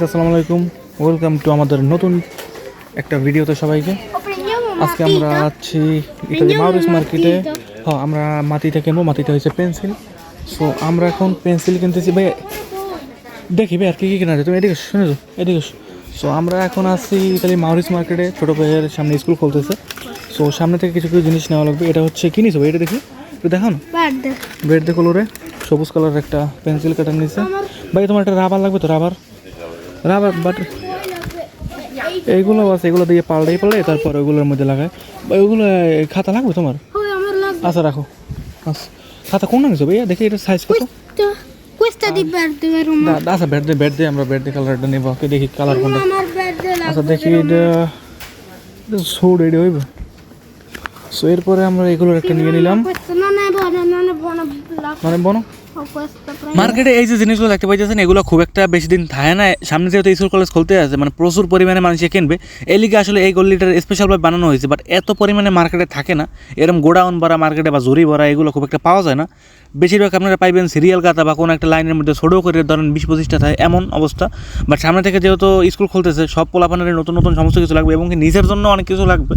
আসসালামু আলাইকুম welcome to আমাদের নতুন একটা ভিডিওতে সবাইকে। আজকে আমরা আছি ইতালি মাউরিস মার্কেটে হ্যাঁ আমরা মাটিতে কিনবো মাটিতে হয়েছে পেন্সিল সো আমরা এখন পেন্সিল কিনতেছি। ভাই দেখি ভাই আর কি কি কেনা যায় তুমি এদিকে শুনে যাও এদিকে সো আমরা এখন আছি ইতালি মাউরিস মার্কেটে ছোটো ভাইয়ের সামনে স্কুল খুলতেছে। সো সামনে থেকে কিছু কিছু জিনিস নেওয়া লাগবে। এটা হচ্ছে কি নিছো ভাই এটা দেখি? একটু দেখাও না? বার্থডে বেড দে কালারে সবুজ কালার একটা পেন্সিল কাটার নিচে ভাই তোমার একটা রাবার লাগবে তো রাবার রাবার বাট এইগুলো আছে এগুলো দিয়ে পাল্টাই পাল্টাই তারপর ওইগুলোর মধ্যে লাগায় ভাই ওইগুলো খাতা লাগবে তোমার আচ্ছা রাখো আচ্ছা খাতা কোনটা নিছো ভাইয়া দেখি এটা সাইজ কত আচ্ছা বেড দিয়ে বেড দিয়ে আমরা বেড দিয়ে কালারটা নেব ওকে দেখি কালার কোনটা আচ্ছা দেখি এটা সোড এটা হইবে সো এরপরে আমরা এগুলোর একটা নিয়ে নিলাম মানে বনো মার্কেটে এই যে জিনিসগুলো দেখতে পাইতেছেন, এগুলো খুব একটা বেশি দিন থাকে না। সামনে যেহেতু স্কুল কলেজ খুলতে আছে মানে প্রচুর পরিমাণে মানুষ কিনবে। এই লিগে আসলে এই গল্লিটার স্পেশালভাবে বানানো হয়েছে বাট এত পরিমাণে মার্কেটে থাকে না। এরকম গোডাউন ভরা মার্কেটে বা জুরি ভরা এগুলো খুব একটা পাওয়া যায় না। বেশিরভাগ আপনারা পাইবেন সিরিয়াল কাতা বা কোনো একটা লাইনের মধ্যে ছোটো করে ধরেন বিশ পঁচিশটা থাকে, এমন অবস্থা। বাট সামনে থেকে যেহেতু স্কুল খুলতেছে, সব পোলাপানের নতুন নতুন সমস্ত কিছু লাগবে এবং নিজের জন্য অনেক কিছু লাগবে।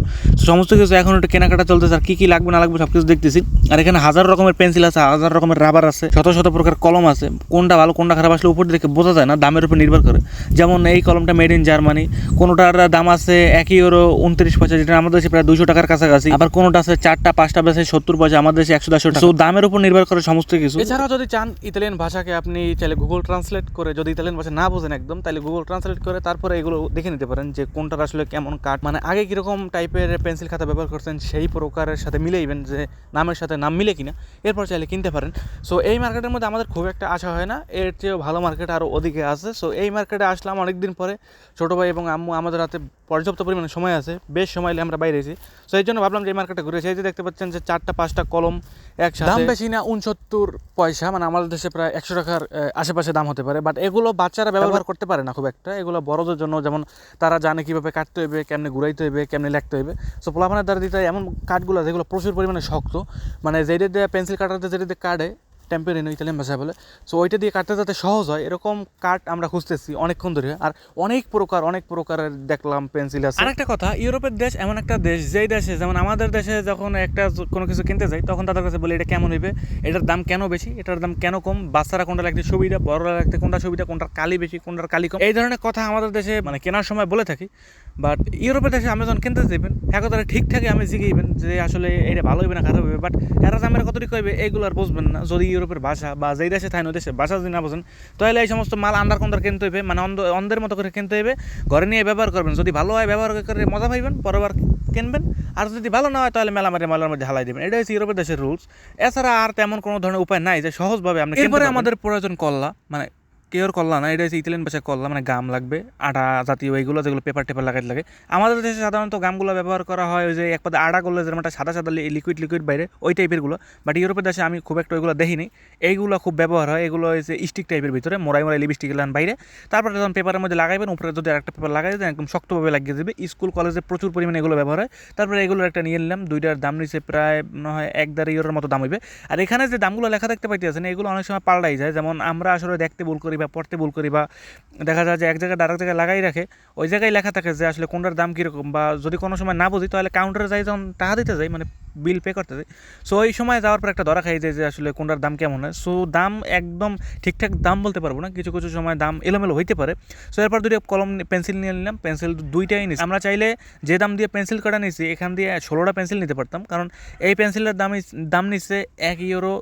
সমস্ত কিছু এখন একটু কেনাকাটা চলতেছে, আর কী কী লাগবে না লাগবে সব কিছু দেখতেছি। আর এখানে হাজার রকমের পেন্সিল আছে, হাজার রকমের রাবার আছে, শত শত প্রকার কলম আছে। কোনটা ভালো, কোনটা খারাপ আসলে উপর দেখে বোঝা যায় না, দামের উপর নির্ভর করে। যেমন এই কলমটা মেড ইন জার্মানি কোনোটার দাম আছে এক ইউরো উনত্রিশ পয়সা, যেটা আমাদের দেশে প্রায় দুশো টাকার কাছাকাছি। আবার কোনোটা আছে চারটা, পাঁচটা বেশি সত্তর পয়সা, আমাদের দেশে একশো দেড়শো টাকা। দামের উপর নির্ভর করে সমস্ত কিছু। এছাড়াও যদি চান ইতালিয়ান ভাষাকে আপনি চাইলে গুগল ট্রান্সলেট করে যদি ইতালিয়ান ভাষা না বোঝেন একদম তাহলে গুগল ট্রান্সলেট করে তারপরে এগুলো দেখে নিতে পারেন যে কোনটার আসলে কেমন কাট মানে আগে কীরকম টাইপের পেন্সিল খাতা ব্যবহার করছেন সেই প্রকারের সাথে মিলেইবেন যে নামের সাথে নাম মিলে কিনা, এরপর চাইলে কিনতে পারেন। সো এই মার্কেটের মধ্যে আমাদের খুব একটা আশা হয় না, এর চেয়েও ভালো মার্কেট আরও ওদিকে আছে। সো এই মার্কেটে আসলাম অনেকদিন পরে, ছোটো ভাই এবং আম্মু আমাদের হাতে পর্যাপ্ত পরিমাণে সময় আছে বেশ সময় এলে আমরা বাইরে এসেছি সো এই জন্য ভাবলাম যে এই মার্কেটে ঘুরে সেই যে দেখতে পাচ্ছেন যে চারটা পাঁচটা কলম একসাথে। দাম বেশি না উনসত্তর পয়সা মানে আমাদের দেশে প্রায় একশো টাকার আশেপাশে দাম হতে পারে। বাট এগুলো বাচ্চারা ব্যবহার করতে পারে না খুব একটা। এগুলো বড়দের জন্য যেমন তারা জানে কীভাবে কাটতে হইবে কেমনে ঘুরাইতে হইবে কেমনে লিখতে হইবে সো পোলাপানের দ্বারা দিতে এমন কাঠগুলো যেগুলো প্রচুর পরিমাণে শক্ত। মানে যেটা দিয়ে পেন্সিল কাটাতে যেটা দিয়ে কাটে টেম্পেরিনো ইতালিয়ান ভাষায় বলে। সো ওইটা দিয়ে কাটতে যাতে সহজ হয়, এরকম কাঠ আমরা খুঁজতেছি অনেকক্ষণ ধরে। আর অনেক প্রকার, অনেক প্রকারের দেখলাম পেন্সিল আছে। আরেকটা কথা, ইউরোপের দেশ এমন একটা দেশ, যেই দেশে, যেমন আমাদের দেশে যখন একটা কোনো কিছু কিনতে যাই, তখন তাদের কাছে বলি, এটা কেমন হইবে? এটার দাম কেন বেশি? এটার দাম কেন কম? বাচ্চারা কোনটা লাগতে সুবিধা? বড়রা লাগতে কোনটা সুবিধা? কোনটার কালি বেশি? কোনটার কালি কম? এই ধরনের কথা আমাদের দেশে মানে কেনার সময় বলে থাকি। বাট ইউরোপের দেশে আমি যখন কিনতে হ্যাঁ তারা ঠিকঠাকই আমি জিগাইবেন যে আসলে এটা ভালো হইবে না খারাপ হইবে। বাট এরা দামের কতটুকু হইবে, এগুলো আর বুঝবেন না। যদি ইউরোপের ভাষা বা যেই দেশে থাইনো দেশে ভাষা যদি না বোঝেন তাহলে এই সমস্ত মাল আন্ডার কন্দার কিনতে হইবে মানে অন্ধ অন্ধের মতো করে কিনতে হইবে ঘরে নিয়ে ব্যবহার করবেন। যদি ভালো হয় ব্যবহার করে মজা পাইবেন পরবার কিনবেন আর যদি ভালো না হয় তাহলে মেলা মারে মেলার মধ্যে হালাই দেবেন। এটা হচ্ছে ইউরোপের দেশের রুলস এছাড়া আর তেমন কোনো ধরনের উপায় নাই যে সহজভাবে আপনি এরপরে আমাদের প্রয়োজন কল্লা মানে কেউর কল্লা না, এটা হচ্ছে ইতালিয়ান ভাষায় মানে গাম লাগবে, আটা জাতীয় এইগুলো যেগুলো পেপার টেপার লাগাইতে লাগে। আমাদের দেশে সাধারণত গামগুলো ব্যবহার করা হয় ওই যে এক পদে আটা করলে যেরকম একটা সাদা সাদা লিকুইড লিকুইড বাইরে, ওই টাইপেরগুলো বাট ইউরোপের দেশে আমি খুব একটা ওইগুলো দেখিনি। এইগুলো খুব ব্যবহার হয়, এগুলো হচ্ছে স্টিক টাইপের ভিতরে মোড়াই মোড়াই লিপস্টিক লান বাইরে। তারপরে যখন পেপারের মধ্যে লাগাইবেন, উপরে যদি আরেকটা পেপার লাগাই দেন, একদম শক্তভাবে লাগিয়ে দেবে। স্কুল কলেজে প্রচুর পরিমাণে এগুলো ব্যবহার হয়। তারপরে এগুলোর একটা নিয়ে নিলাম, দুইটার দাম নিচে প্রায় মনে হয় এক দেড় ইউরোর মতো দাম হইবে। আর এখানে যে দামগুলো লেখা দেখতে পাইতেছেন, এগুলো অনেক সময় পাল্টাই যায়। যেমন আমরা আসলে দেখতে ভুল করি বা পড়তে ভুল করি বা দেখা যায় যে এক জায়গায় আরেক জায়গায় লাগাই রাখে, ওই জায়গায় লেখা থাকে যে আসলে কোনটার দাম কীরকম বা যদি কোনো সময় না বুঝি তাহলে কাউন্টারে যাই, যখন টাকা দিতে যাই মানে বিল পে করতে যাই। সো ওই সময় যাওয়ার পর একটা ধরা খাই যায় যে আসলে কোনটার দাম কেমন হয়। সো দাম একদম ঠিকঠাক দাম বলতে পারব না, কিছু কিছু সময় দাম এলোমেলো হইতে পারে। সো এরপর দুটো কলম পেন্সিল নিয়ে নিলাম পেন্সিল দুইটাই নিচ্ছি আমরা চাইলে যে দাম দিয়ে পেন্সিল কাটা নিচ্ছি এখান দিয়ে ষোলোটা পেন্সিল নিতে পারতাম। কারণ এই পেন্সিলের দাম দাম নিচ্ছে এক ইউরো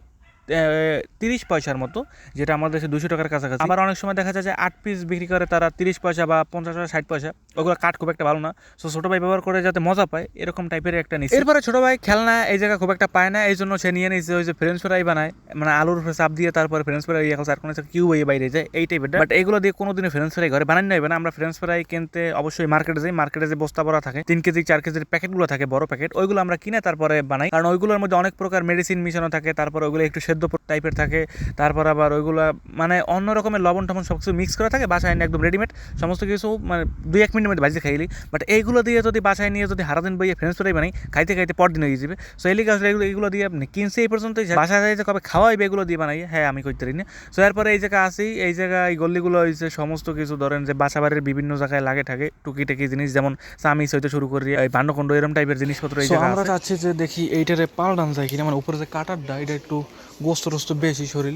তিরিশ পয়সার মতো, যেটা আমাদের দেশে দুশো টাকার কাছাকাছি। আবার অনেক সময় দেখা যায় যে আট পিস বিক্রি করে তারা তিরিশ পয়সা বা পঞ্চাশ পয়সা, ষাট পয়সা, ওগুলো কাঠ খুব একটা ভালো না। সো ছোটো ভাই ব্যবহার করে যাতে মজা পায়, এরকম টাইপের একটা নিচ্ছে। এরপরে ছোটো ভাই খেলনা এই জায়গা খুব একটা পায় না, এই জন্য সে নিয়ে নিয়েছে ওই যে ফ্রেঞ্চ ফ্রাই বানায় মানে আলুর চাপ দিয়ে তারপরে ফ্রেঞ্চ ফ্রাই করছে, আর কোনো কিউ হয়ে বাইরে যায়, এই টাইপের বাট এগুলো দিয়ে কোনোদিনও ফ্রেঞ্চ ফ্রাই ঘরে বানানো যাবে না। আমরা ফ্রেঞ্চ ফ্রাই কিনতে অবশ্যই মার্কেটে যাই মার্কেটে যে বস্তা ভরা থাকে, তিন কেজি, চার কেজির প্যাকেটগুলো থাকে, বড় প্যাকেট ওইগুলো আমরা কিনে তারপরে বানাই। কারণ ওইগুলোর মধ্যে অনেক প্রকার মেডিসিন মিশানো থাকে, তারপরে ওইগুলো একটু সেদ্ধ টাইপের থাকে তারপর আবার ওইগুলা মানে অন্য রকমের লবণ টবণ সব কিছু মিক্স করা থাকে বাসায় নিয়ে একদম রেডিমেড সমস্ত কিছু মানে দুই এক মিনিটের মধ্যে বাজিয়ে খাইলি বাট এইগুলো দিয়ে যদি বাসায় নিয়ে যদি হারাদিন বইয়ে ফ্রেন্ডস ফ্রাই বানাই খাইতে খাইতে পর দিন হয়ে যাবে। সো এই লিগে আসলে এগুলো এগুলো দিয়ে আপনি কিনছি এই পর্যন্ত বাসায় যাই যে কবে খাওয়াইবে এগুলো দিয়ে বানাই হ্যাঁ আমি করতে পারি না। সো এরপরে এই জায়গায় আসি এই জায়গায় এই গল্লিগুলো হয়েছে সমস্ত কিছু ধরেন যে বাসা বাড়ির বিভিন্ন জায়গায় লাগে থাকে টুকিটাকি জিনিস যেমন সামিস হইতে শুরু করি এই ভান্ডখণ্ড এরম টাইপের জিনিসপত্র এই So, জায়গায় আমরা চাচ্ছি যে দেখি এইটারে পাল্টান যায় কিনা মানে উপরে যে কাটারটা এটা একটু গোস্ত রোস্ত বেশি শরীর।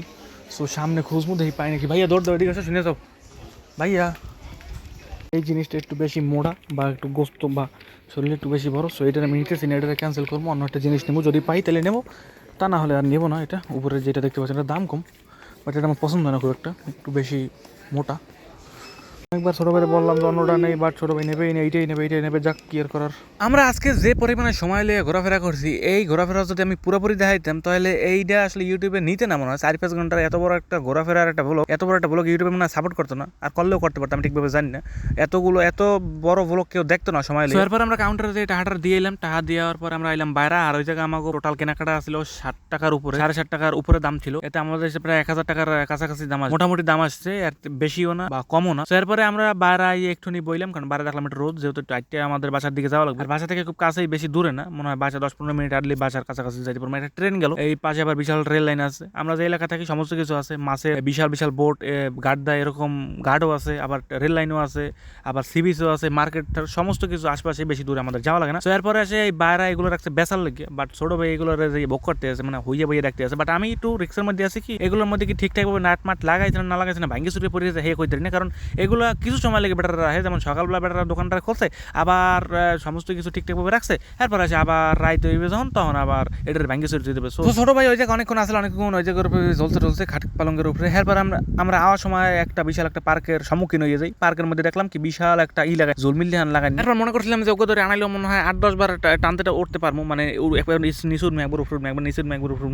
সো সামনে খুঁজবো, দেখি পাই নাকি। ভাইয়া দৌড় দাও এদিকে আসো, শুনে যাও। ভাইয়া, এই জিনিসটা একটু বেশি মোড়া বা একটু গোস্ত বা শরীর একটু বেশি বড় সো এটা আমি নিতেছি না এটা ক্যান্সেল করব, অন্য একটা জিনিস নেব। যদি পাই তাহলে নেব, তা না হলে আর নেব না এটা। উপরে যেটা দেখতে পাচ্ছি এটা দাম কম বাট এটা আমার পছন্দ হয় না খুব একটা, একটু বেশি মোটা। একবার ছোটো ভাইরে বললাম যে অন্যটা নেই বাট ছোটো ভাই নেবেই না এইটাই নেবে এইটাই নেবে যাক কি আর করার। আমরা আজকে যে পরিমাণে সময় নিয়ে ঘোরাফেরা করছি এই ঘোরাফেরা যদি আমি পুরোপুরি দেখাইতাম তাহলে এইটা আসলে ইউটিউবে নিতে না। মনে হয় চার পাঁচ ঘণ্টার এত বড় একটা ঘোরাফেরার একটা ব্লগ এত বড় একটা ব্লগ ইউটিউবে মনে সাপোর্ট করতো না আর করলেও করতে পারতাম ঠিকভাবে জানি না। এতগুলো এত বড় ব্লগ কেউ দেখতো না সময় So, এরপর আমরা কাউন্টারে যে টাকাটা দিয়ে এলাম টাকা দেওয়ার পর আমরা এলাম বাইরে আর ওই জায়গায় আমাকে টোটাল কেনাকাটা ছিল ষাট টাকার উপরে। সাড়ে ষাট টাকার উপরে দাম ছিল। এতে আমাদের প্রায় এক হাজার টাকার কাছাকাছি দাম মোটামুটি দাম আসছে আর বেশিও না বা কমও না। So, এরপরে আমরা বাইরে আইয়ে একটুখানি বইলাম, কারণ বাইরে দেখলাম একটা রোদ, যেহেতু একটু আটটে আমাদের বাসার দিকে যাওয়া লাগবে। আর বাসা থেকে খুব কাছেই, বেশি দূরে না, মনে হয় বাসা দশ পনেরো মিনিট আটলে বাসার কাছাকাছি যাইতে পারব। একটা ট্রেন গেল, এই পাশে আবার বিশাল রেল লাইন আছে। আমরা যে এলাকা থাকি, সমস্ত কিছু আছে মাসে বিশাল বিশাল বোট গার্ড দেয় এরকম গার্ডও আছে, আবার রেল লাইনও আছে, আবার সি বিচও আছে, মার্কেট সমস্ত কিছু আশপাশে বেশি দূরে আমাদের যাওয়া লাগে না। তো এরপরে আসে এই বাইরে এগুলো রাখছে বেসার লেগে বাট ছোট ভাই এগুলো বুক করতে আছে মানে হইয়া বইয়ে রাখতে আছে বাট আমি একটু রিক্সের মধ্যে আছি কি, এগুলোর মধ্যে কি ঠিকঠাকভাবে নাট মাট লাগাইছে না লাগাইছে না ভাঙ্গি চুরি পড়িয়েছে হে কইতে না। কারণ এগুলো কিছু সময় লেগে বেটার রাখে যেমন সকালবেলা বেটার দোকানটা খুলছে, আবার সমস্ত কিছু ঠিকঠাকভাবে রাখছে, এরপর আসে আবার রাইত হইবে যখন, তখন আবার এটার চুরি দিয়ে দেবে। ছোট ভাই ওই জায়গায় অনেকক্ষণ আসলে অনেকক্ষণ ওই জায়গার উপরে টলছে, খাট পালঙ্গের উপরে। এরপর আমরা আমরা আওয়ার সময় একটা বিশাল একটা পার্কের সম্মুখীন হয়ে যাই। পার্কের মধ্যে দেখলাম কি বিশাল একটা ই লাগাই জলমিল ধান লাগাই এরপর মনে করছিলাম যে ওকে ধরে আনাইলেও মনে হয় আট দশ বার টানতে উঠতে পারব মানে একবার নিচুর মে একবার উপর মে একবার নিচুর মে একবার উপর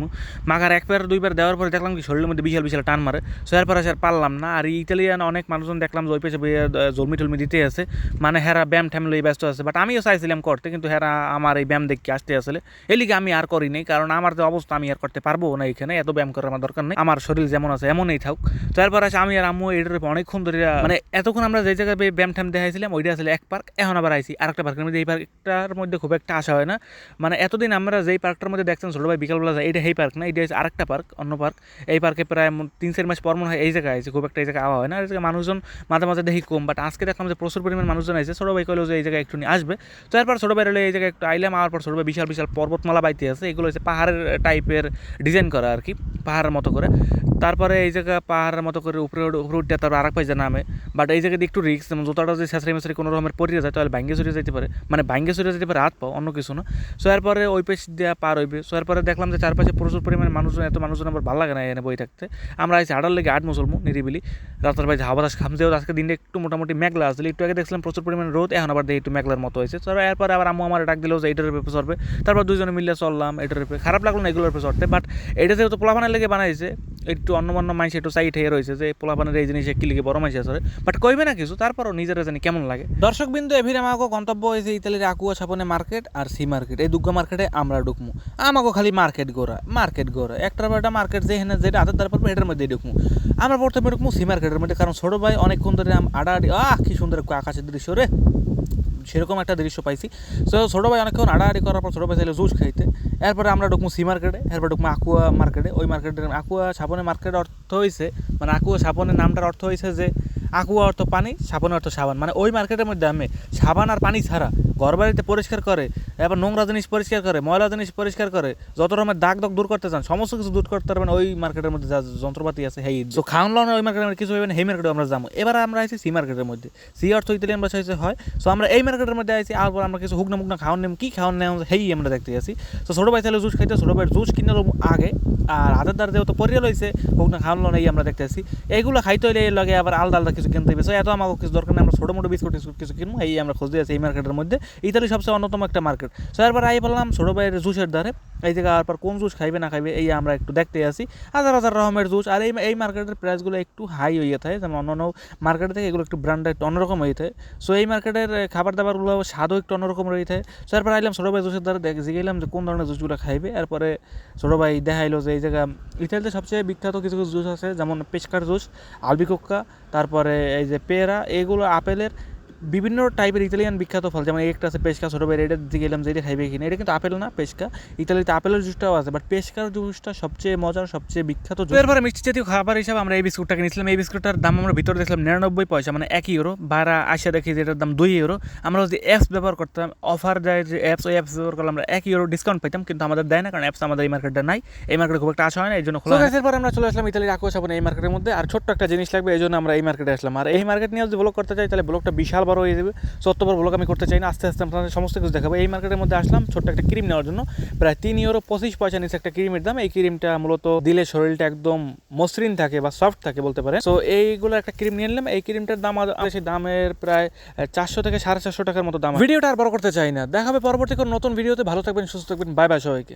মাগার একবার দুইবার দেওয়ার পরে দেখলাম কি শরীরের মধ্যে বিশাল বিশাল টান মারে। সো এরপর আসে আর পারলাম না। আর ইতালিয়ান অনেক মানুষজন দেখলাম যে ওই পেছে জলমি টলমি দিতে আছে। মানে হেরা ব্যায়াম ট্যাম লই ব্যস্ত আছে বাট আমিও চাইছিলাম করতে, কিন্তু হেরা আমার এই ব্যায়াম দেখে আসতে আসলে। এলিগে আমি আর করি নাই, কারণ আমার যে অবস্থা আমি আর করতে পারব না এখানে, এত ব্যায়াম করার আমার দরকার নেই। আমার শরীর যেমন আছে এমনই থাকুক। তো এরপর আছে আমি আর আম্মু, এটার অনেকক্ষণ ধরে মানে এতক্ষণ আমরা যে জায়গায় ব্যায়াম ট্যাম দেখাইছিলাম, ওইটা আসলে এক পার্ক এখন আবার আইছি আর একটা পার্কের মধ্যে। এই পার্কটার মধ্যে খুব একটা আশা হয় না। মানে এতদিন আমরা যেই পার্কটার মধ্যে দেখছেন, ছোটো ভাই বিকালবেলা যায়, এটা এই পার্ক না, এটা আরেকটা পার্ক অন্য পার্ক এই পার্কে প্রায় তিন চার মাস পর মনে হয় এই জায়গায় আছে খুব একটা এই জায়গায় আওয়া হয় না। এই মানুষজন মাঝে মাঝে দেখি কম বাট আজকে দেখলাম যে প্রচুর পরিমাণ মানুষজন আছে ছোটো ভাই কইলো যে এই জায়গায় একটু নিয়ে আসবে। তো এরপর ছোটো ভাই এই জায়গায় একটু আইলাম আর পর ছোটো ভাই বিশাল বিশাল পর্বতমালা বাইতে আছে। এগুলো হচ্ছে পাহাড়ের টাইপের ডিজাইন করা আর কি, পাহাড়ের মতো করে। তারপরে এই জায়গা পাহাড়ের মতো করে উপরে উপরে উঠতে তারপর আরেক পাইজা নামে। বাট এই জায়গায় একটু রিক্স যেমন জুতাটা যদি ছেঁচড়ে মেসড়ে কোনো রকমের পরিয়ে যায়, তাহলে ভাঙ্গে চুরিয়ে যেতে পারে। মানে ভাঙ্গে চুরিয়ে যেতে পারে, হাত পাও অন্য কিছু না। সো এরপরে ওই পেশ দেওয়া পার হইবে। সো এরপরে দেখলাম যে চারপাশে প্রচুর পরিমাণে মানুষজন, এত মানুষজন আমার ভালো লাগে না এখানে বই থাকতে। আমরা আইসি আডার লেগে আট মুসলমু নিরিবিলি। রাতের ভাই হাওয়া খামছেও আজকে দিনটা একটু মোটামুটি মেঘলা আসলে, একটু আগে দেখছিলাম প্রচুর পরিমাণে রোদ, এখন আবার দেখি একটু মেঘলার মতো হয়েছে। তো এরপর আবার আম্মু আমার ডাক দিলেও যে এটার উপরে চড়বে। তারপর দুজনে মিলে চললাম এটার উপরে খারাপ লাগল না এগুলোর উপরে চড়তে বাট এটা যেহেতু পোলাপানের লেগে বানাইছে একটু অন্য অন্য মানুষ একটু সাইড হয়ে রয়েছে যে পোলা পোলাপানের এই জিনিস কি লিগে বড় মাইছে আসলে বাট কইবে না কিছু, তারপরও নিজের জানি কেমন লাগে। দর্শক বিন্দু এভির আমাকে গন্তব্য হয়েছে ইতালির আকুয়া ছাপনে মার্কেট আর সি মার্কেট। এই দুগ্গা মার্কেটে আমরা ঢুকমু। আমাকে খালি মার্কেট গোড়া মার্কেট গোড়া। একটার পর একটা মার্কেট যেখানে যেটা হাতের পড়বে এটার মধ্যে ঢুকমু। আমরা প্রথমে ঢুকমু সি মার্কেটের মধ্যে, কারণ ছোটো ভাই অনেকক্ষণ ধরে আম- আড়াআড়ি আহ, কি সুন্দর আকাশের দৃশ্য রে। সেরকম একটা দৃশ্য পাইছি। সো ছোটো ভাই অনেকক্ষণ আড়াআড়ি করার পর ছোটো ভাই চাইলে জুস খাইতে। এরপরে আমরা ঢুকবো সি মার্কেটে, এরপর ঢুকবো আকুয়া মার্কেটে। ওই মার্কেটে আকুয়া সাপনে মার্কেট অর্থ হয়েছে মানে আকুয়া সাপনের নামটার অর্থ হয়েছে যে, আকুয়া অর্থ পানি সাবন অর্থ সাবান। মানে ওই মার্কেটের মধ্যে আমি সাবান আর পানি ছাড়া ঘরবাড়িতে পরিষ্কার করে এবার নোংরা জিনিস পরিষ্কার করে, ময়লা জিনিস পরিষ্কার করে, যত রকমের দাগ দাগ দূর করতে চান, সমস্ত কিছু দূর করতে পারবেন ওই মার্কেটের মধ্যে, যা যন্ত্রপাতি আছে, হেই তো খাওয়ান লাউন ওই মার্কেটের কিছু হইবেন এই মার্কেটে আমরা যাব। এবার আমরা আছি সি মার্কেটের মধ্যে। সি অর্থ ইতালিয়ান ভাষা হচ্ছে হয়। সো আমরা এই মার্কেটের মধ্যে আছি আর আমরা কিছু হুকনা মুকনা খাওয়ান নেম, কি খাওয়ান নেম হেই, আমরা দেখতে আছি। তো ছোটো ভাই তাহলে জুস খাইতে, ছোটো ভাই জুস কিনে আগে, আর হাতের দ্বারা যেহেতু পরিয়া লইছে হুকনা খাওয়ান লোন এই আমরা দেখতে আছি। এইগুলো খাইতে হইলে এর লগে আবার আলাদা আলাদা কিছু কিনতে হবে। সো এত আমাকে কিছু দরকার নেই, আমরা ছোটো মোটো বিস্কুট কিছু কিনবো, এই আমরা খুঁজতে আছি এই মার্কেটের মধ্যে। ইতালি সবচেয়ে অন্যতম একটা মার্কেট সো এরপর আই বললাম, ছোটো ভাইয়ের জুসের দ্বারে এই জায়গা আর কোন জুস খাইবে না খাইবে, এই আমরা একটু দেখতে আসি। হাজার হাজার রকমের জুস, আর এই এই মার্কেটের প্রাইসগুলো একটু হাই হয়ে থাকে, যেমন অন্য অন্য মার্কেট থেকে এগুলো একটু ব্র্যান্ড একটু অন্যরকম হয়ে থাকে। সো এই মার্কেটের খাবার দাবারগুলো স্বাদও একটু অন্যরকম রয়ে থাকে। সো এরপর আইলাম ছোটো ভাই জুসের দ্বারা দেখ জিগেলাম যে কোন ধরনের জুসগুলো খাইবে। এরপরে ছোটো ভাই দেখাইলো যে এই জায়গা, ইতালিতে সবচেয়ে বিখ্যাত কিছু কিছু জুস আছে, যেমন পেশকার জুস, আলবিকোক্কা, তারপরে এই যে পেয়ারা, এগুলো আপেলের বিভিন্ন টাইপের ইতালিয়ান বিখ্যাত ফল যেমন একটা আছে পেশকা ছোটো ভাই এটা দিয়ে গেলাম যে এটা খাইবে কিনা। এটা কিন্তু আপেল না পেশকা ইতালিতে আপেলের জুসটাও আছে বাট পেশকার জুসটা সবচেয়ে মজার সবচেয়ে বিখ্যাত জুস এরপরে মিষ্টি জাতীয় খাবার হিসাবে আমরা এই বিস্কুটটাকে নিয়েছিলাম। এই বিস্কুটটার দাম আমরা ভিতরে দেখলাম নিরানব্বই পয়সা মানে এক ইউরো বারা আসে দেখি যে এটার দাম দুই ইউরো আমরা যদি অ্যাপস ব্যবহার করতাম অফার দেয় যে অ্যাপস ওই অ্যাপস ব্যবহার করলে আমরা এক ইউরো ডিসকাউন্ট পাইতাম কিন্তু আমাদের দেয় না কারণ অ্যাপস আমাদের এই মার্কেটটা নাই। এই মার্কেটে খুব একটা আসা হয় না এই জন্য খোলা। এরপর আমরা চলে আসলাম ইতালির সাবন এই মার্কেটের মধ্যে। আর ছোট্ট একটা জিনিস লাগবে এই জন্য আমরা এই মার্কেটে আসলাম। আর এই মার্কেট নিয়ে যদি ব্লগ করতে চাই তাহলে ব্লগটা বিশাল বড় হয়ে যাবে সত্য বড় আমি করতে চাই না, আস্তে আস্তে আপনাদের সমস্ত কিছু দেখাবো। এই মার্কেটের মধ্যে আসলাম, ছোট্ট একটা ক্রিম নেওয়ার জন্য। প্রায় তিন ইউরো পঁচিশ পয়সা নিচে একটা ক্রিমের দাম। এই ক্রিমটা মূলত দিলে শরীরটা একদম মসৃণ থাকে বা সফট থাকে বলতে পারে সো এইগুলো একটা ক্রিম নিয়ে নিলাম। এই ক্রিমটার দাম সেই দামের প্রায় চারশো থেকে সাড়ে চারশো টাকার মতো দাম ভিডিওটা আর বড় করতে চাই না। দেখাবে পরবর্তী কোনো নতুন ভিডিওতে। ভালো থাকবেন, সুস্থ থাকবেন। বাই বাই সবাইকে।